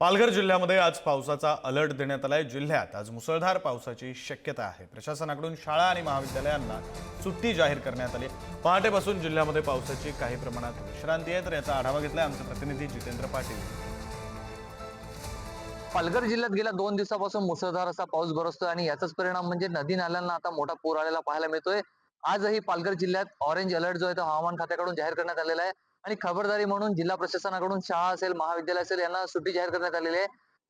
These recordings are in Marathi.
पालघर जिल्ह्यामध्ये आज पावसाचा अलर्ट देण्यात आलाय. जिल्ह्यात आज मुसळधार पावसाची शक्यता आहे. प्रशासनाकडून शाळा आणि महाविद्यालयांना सुट्टी जाहीर करण्यात आली पहाटेपासून जिल्ह्यामध्ये पावसाची काही प्रमाणात विश्रांती आहे तर याचा आढावा घेतलाय आमचे प्रतिनिधी जितेंद्र पाटील. पालघर जिल्ह्यात गेल्या दोन दिवसापासून मुसळधार असा पाऊस बरसतोय आणि याचाच परिणाम म्हणजे नदी नाल्यांना आता मोठा पूर आलेला पाहायला मिळतोय. आजही पालघर जिल्ह्यात ऑरेंज अलर्ट जो आहे तो हवामान खात्याकडून जाहीर करण्यात आलेला आहे. आणि खबरदारी म्हणून जिल्हा प्रशासनाकडून शाळा असेल महाविद्यालय असेल यांना सुट्टी जाहीर करण्यात आलेली आहे.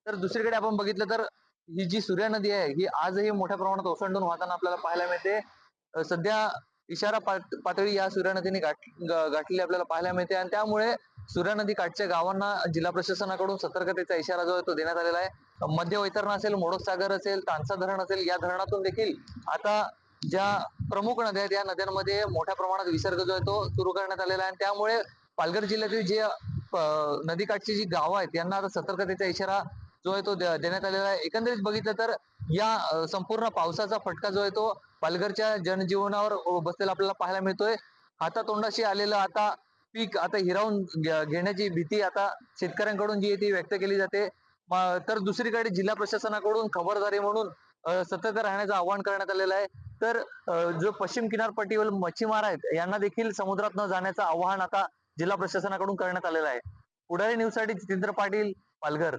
तर दुसरीकडे आपण बघितलं तर ही जी सूर्या नदी आहे ही आजही मोठ्या प्रमाणात ओसंडून वाहताना आपल्याला पाहायला मिळते. सध्या इशारा पातळी या सूर्या नदीने गाठ गाठलेली आपल्याला पाहायला मिळते. आणि त्यामुळे सूर्या नदी काठच्या गावांना जिल्हा प्रशासनाकडून सतर्कतेचा इशारा जो आहे तो देण्यात आलेला आहे. मध्य वैतरणा असेल मोडक सागर असेल तानसा धरण असेल या धरणातून देखील आता ज्या प्रमुख नद्या आहेत या नद्यांमध्ये मोठ्या प्रमाणात विसर्ग जो आहे तो सुरू करण्यात आलेला आहे. आणि त्यामुळे पालघर जिल्ह्यातील जे नदीकाठची जी गावं आहेत यांना आता सतर्कतेचा इशारा जो आहे तो देण्यात आलेला आहे. एकंदरीत बघितलं तर या संपूर्ण पावसाचा फटका जो आहे तो पालघरच्या जनजीवनावर हो, बसलेला आपल्याला पाहायला मिळतोय. हातातोंडाशी आलेलं आता पीक आता हिरावून घेण्याची भीती आता शेतकऱ्यांकडून जी आहे ती व्यक्त केली जाते. तर दुसरीकडे जिल्हा प्रशासनाकडून खबरदारी म्हणून सतर्क राहण्याचं आवाहन करण्यात आलेलं आहे. तर जो पश्चिम किनारपट्टीवर मच्छीमार आहेत यांना देखील समुद्रात न जाण्याचं आवाहन आता जिल्हा प्रशासनाकडून करण्यात आलेला आहे. पुढारी न्यूजसाठी जितेंद्र पाटील पालघर.